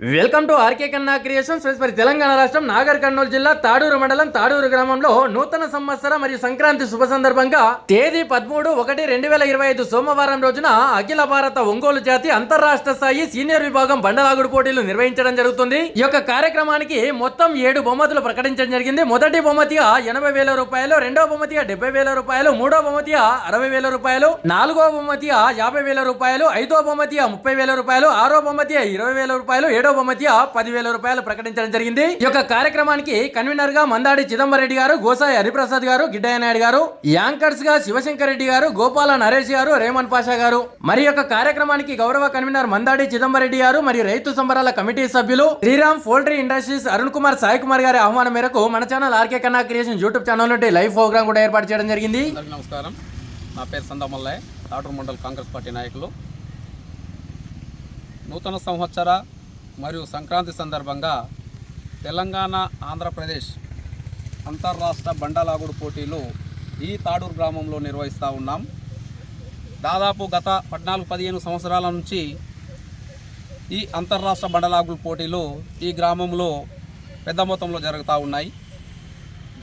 Welcome to RK Kanna creations. మరి తెలంగాణ రాష్ట్రం నాగర్ కర్నూలు జిల్లా తాడూరు మండలం తాడూరు గ్రామంలో నూతన సంవత్సర మరియు సంక్రాంతి శుభ సందర్భంగా తేదీ పదమూడు ఒకటి రెండు వేల ఇరవై ఐదు సోమవారం రోజున అఖిల భారత ఒంగోలు జాతి అంతర్రాష్ట్ర స్థాయి సీనియర్ విభాగం బండలాగుడు పోటీలు నిర్వహించడం జరుగుతుంది. ఈ యొక్క కార్యక్రమానికి మొత్తం ఏడు బహుమతులు ప్రకటించడం జరిగింది. మొదటి బహుమతిగా ఎనభై వేల రూపాయలు రెండో బహుమతిగా డెబ్బై వేల రూపాయలు మూడో బహుమతిగా అరవై వేల రూపాయలు నాలుగో బహుమతిగా యాభై వేల రూపాయలు ఐదో బహుమతిగా ముప్పై వేల రూపాయలు ఆరో బహుమతిగా ఇరవై వేల రూపాయలు ఏడో బహుమతిగా పదివేల రూపాయలు ప్రకటించడం జరిగింది. ఈ యొక్క కార్యక్రమానికి కన్వీనర్గా మందాడి చిదంబరెడ్డి గారు గోసాయి హరిప్రసాద్ గారు గిడ్డయ్య నాయుడు గారు యాంకర్స్గా శివశంకర్ రెడ్డి గారు గోపాల నరేష్ గారు రేమన్ పాషా గారు. మరి యొక్క కార్యక్రమానికి గౌరవ కన్వీనర్ మందాడి చిదంబరెడ్డి గారు మరియు రైతు సంబరాల కమిటీ సభ్యులు శ్రీరామ్ పోల్ట్రీ ఇండస్ట్రీస్ అరుణ్ కుమార్ సాయి కుమార్ గారి ఆహ్వానం మేరకు మన channel RK Kanna creation YouTube channel నుండి లైవ్ ప్రోగ్రామ్ కూడా ఏర్పాటు చేయడం జరిగింది. నమస్కారం. నా పేరు సందమల్లయ్య తాటూరు మండల్ కాంగ్రెస్ పార్టీ నాయకులు. నూతన సంవత్సర మరియు సంక్రాంతి సందర్భంగా తెలంగాణ ఆంధ్రప్రదేశ్ అంతర్రాష్ట్ర బండలాగుడు పోటీలు ఈ తాడూరు గ్రామంలో నిర్వహిస్తూ ఉన్నాం. దాదాపు గత పద్నాలుగు పదిహేను సంవత్సరాల నుంచి ఈ అంతర్రాష్ట్ర బండలాగుడు పోటీలు ఈ గ్రామంలో పెద్ద మొత్తంలో జరుగుతూ ఉన్నాయి.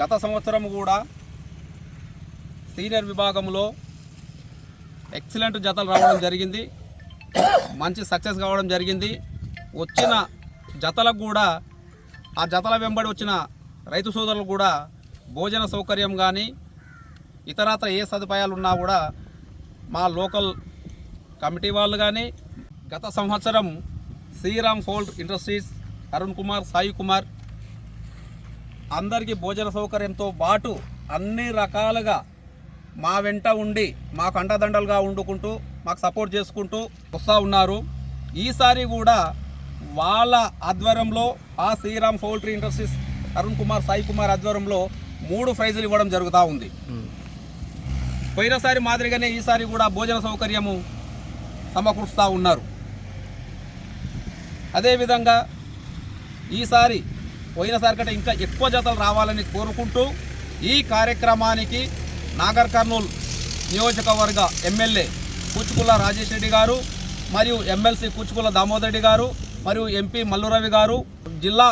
గత సంవత్సరం కూడా సీనియర్ విభాగంలో ఎక్సలెంట్ జతలు రావడం జరిగింది. మంచి సక్సెస్ కావడం జరిగింది. వచ్చిన జతలకు కూడా ఆ జతల వెంబడి వచ్చిన రైతు సోదరులు కూడా భోజన సౌకర్యం కానీ ఇతరత్ర ఏ సదుపాయాలు ఉన్నా కూడా మా లోకల్ కమిటీ వాళ్ళు కానీ గత సంవత్సరం శ్రీరామ్ ఫోల్డ్ ఇండస్ట్రీస్ అరుణ్ కుమార్ సాయి కుమార్ అందరికీ భోజన సౌకర్యంతో పాటు అన్ని రకాలుగా మా వెంట ఉండి మాకు అండదండలుగా వండుకుంటూ మాకు సపోర్ట్ చేసుకుంటూ వస్తూ ఉన్నారు. ఈసారి కూడా వాళ్ళ ఆధ్వర్యంలో ఆ శ్రీరామ్ పౌల్ట్రీ ఇండస్ట్రీస్ అరుణ్ కుమార్ సాయి కుమార్ ఆధ్వర్యంలో మూడు ప్రైజులు ఇవ్వడం జరుగుతూ ఉంది. పోయినసారి మాదిరిగానే ఈసారి కూడా భోజన సౌకర్యము సమకూరుస్తూ ఉన్నారు. అదేవిధంగా ఈసారి పోయినసారి కంటే ఇంకా ఎక్కువ జతలు రావాలని కోరుకుంటూ ఈ కార్యక్రమానికి నాగర్ కర్నూల్ నియోజకవర్గ ఎమ్మెల్యే కూచుకుల రాజేష్ రెడ్డి గారు మరియు ఎమ్మెల్సీ కూచుకుల దామోదర్ రెడ్డి గారు మరియు ఎంపీ మల్లురవి గారు జిల్లా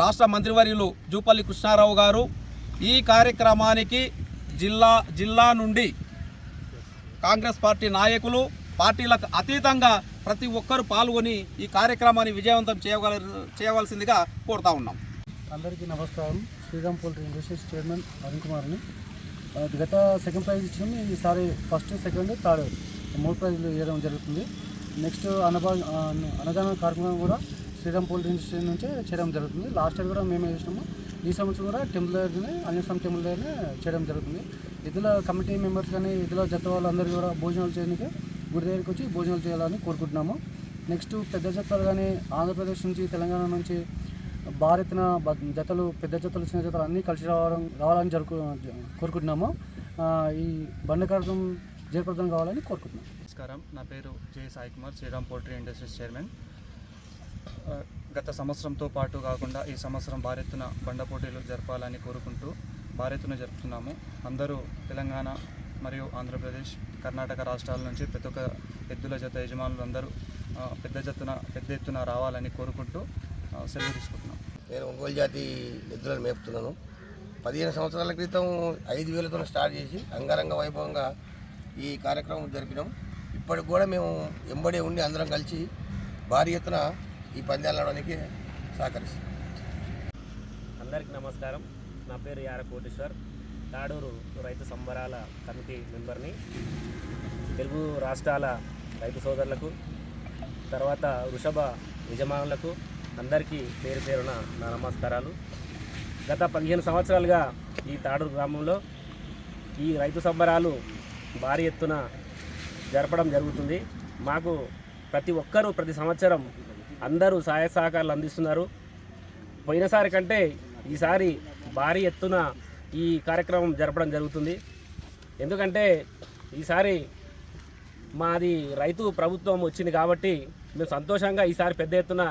రాష్ట్ర మంత్రివర్యులు జూపల్లి కృష్ణారావు గారు. ఈ కార్యక్రమానికి జిల్లా జిల్లా నుండి కాంగ్రెస్ పార్టీ నాయకులు పార్టీలకు అతీతంగా ప్రతి ఒక్కరూ పాల్గొని ఈ కార్యక్రమాన్ని విజయవంతం చేయగల చేయవలసిందిగా కోరుతా ఉన్నాం. అందరికీ నమస్కారం. Sriram poultry industries chairman Arun కుమార్ని. గత సెకండ్ ప్రైజ్ ఇచ్చినాము ఈసారి ఫస్ట్ సెకండ్ థర్డ్. మూడు ప్రైజ్లు ఇవ్వడం జరుగుతుంది. నెక్స్ట్ అనభా అన్నదాన కార్యక్రమం కూడా శ్రీరామ్ పోలీస్ ఇన్స్టిట్యూట్ నుంచే చేయడం జరుగుతుంది. లాస్ట్ ఇయర్ కూడా మేమే చేసినాము. ఈ సంవత్సరం కూడా టెంపుల్ దగ్గరనే అన్యసం టెంపుల్ దగ్గరనే చేయడం జరుగుతుంది. ఇదిలో కమిటీ మెంబర్స్ కానీ ఇదిలో జత వాళ్ళందరూ కూడా భోజనాలు చేయడానికి గుడి దగ్గరికి వచ్చి భోజనాలు చేయాలని కోరుకుంటున్నాము. నెక్స్ట్ పెద్ద జతలు కానీ ఆంధ్రప్రదేశ్ నుంచి తెలంగాణ నుంచి భారీ జతలు పెద్ద జతలు చిన్న జతలు అన్నీ కలిసి రావడం రావాలని జరుపు కోరుకుంటున్నాము. ఈ బండ కార్యక్రమం జయప్రదం కావాలని కోరుకుంటున్నాం నమస్కారం. నా పేరు J Sai Kumar Sriram poultry industries chairman. గత సంవత్సరంతో పాటు కాకుండా ఈ సంవత్సరం భారీ ఎత్తున బండ పోటీలు జరపాలని కోరుకుంటూ భారీ ఎత్తున జరుపుతున్నాము. అందరూ తెలంగాణ మరియు ఆంధ్రప్రదేశ్ కర్ణాటక రాష్ట్రాల నుంచి ప్రతి ఒక్క ఎద్దుల జత యజమానులు అందరూ పెద్ద జతున పెద్ద ఎత్తున రావాలని కోరుకుంటూ సెలవు తీసుకుంటున్నాం. నేను ఒంగోలు జాతి ఎద్దులను మేపుతున్నాను. పదిహేను సంవత్సరాల క్రితం ఐదు వేలతో స్టార్ట్ చేసి అంగరంగ వైభవంగా ఈ కార్యక్రమం జరిపినాం. ఇప్పటికి కూడా మేము ఎంబడే ఉండి అందరం కలిసి భారీ ఎత్తున ఈ పందాలు ఆడడానికి సహకరిస్తాం అందరికీ నమస్కారం. నా పేరు యార కోటేశ్వర్. తాడూరు రైతు సంబరాల కమిటీ మెంబర్ని తెలుగు రాష్ట్రాల రైతు సోదరులకు తర్వాత వృషభ యజమానులకు అందరికీ పేరు పేరున నా నమస్కారాలు. గత పదిహేను సంవత్సరాలుగా ఈ తాడూరు గ్రామంలో ఈ రైతు సంబరాలు భారీ ఎత్తున జరపడం జరుగుతుంది. మాకు ప్రతి ఒక్కరూ ప్రతి సంవత్సరం అందరూ సహాయ సహకారాలు అందిస్తున్నారు. పోయినసారి కంటే ఈసారి భారీ ఎత్తున ఈ కార్యక్రమం జరపడం జరుగుతుంది. ఎందుకంటే ఈసారి మాది రైతు ప్రభుత్వం వచ్చింది కాబట్టి మేము సంతోషంగా ఈసారి పెద్ద ఎత్తున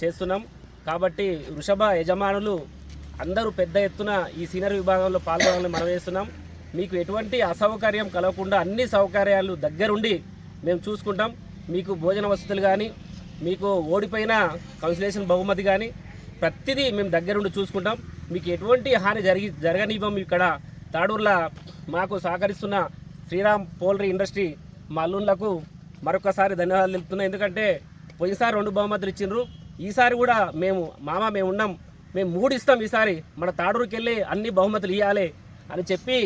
చేస్తున్నాం. కాబట్టి వృషభ యజమానులు అందరూ పెద్ద ఎత్తున ఈ సీనియర్ విభాగంలో పాల్గొనాలని మనం చేస్తున్నాం. మీకు ఎటువంటి అసౌకర్యం కలగకుండా అన్ని సౌకర్యాలు దగ్గరుండి మేము చూసుకుంటాం. మీకు భోజన వసతులు కానీ మీకు ఓడిపోయిన కన్సలేషన్ బహుమతి కానీ ప్రతిదీ మేము దగ్గరుండి చూసుకుంటాం. మీకు ఎటువంటి హాని జరిగి జరగనివ్వం ఇక్కడ తాడూరులో మాకు సహకరిస్తున్న శ్రీరామ్ పోల్ట్రీ ఇండస్ట్రీ మా అల్లుళ్ళకు మరొకసారి ధన్యవాదాలు తెలుపుతున్నాం. ఎందుకంటే పోయినసారి రెండు బహుమతులు ఇచ్చిండ్రు. ఈసారి కూడా మేము మామ మేము ఉన్నాం. మేము మూడు ఇస్తాం ఈసారి. మన తాడూరుకి వెళ్ళి అన్ని బహుమతులు ఇవ్వాలి అని చెప్పి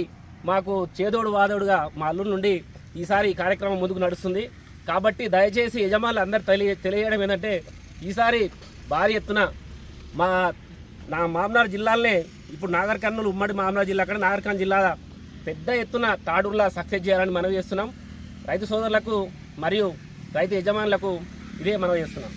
మాకు చేదోడు వాదోడుగా మా అల్లుడి నుండి ఈసారి ఈ కార్యక్రమం ముందుకు నడుస్తుంది. కాబట్టి దయచేసి యజమానులు అందరు తెలియ తెలియడం ఏంటంటే ఈసారి భారీ ఎత్తున మా నా మామనార్ జిల్లాలనే ఇప్పుడు నాగర్ కర్నూలు ఉమ్మడి మామనార్ జిల్లా అక్కడ నాగర్ కర్నూలు జిల్లా పెద్ద ఎత్తున తాడూరులా సక్సెస్ చేయాలని మనవి చేస్తున్నాం. రైతు సోదరులకు మరియు రైతు యజమానులకు ఇదే మనవి చేస్తున్నాం.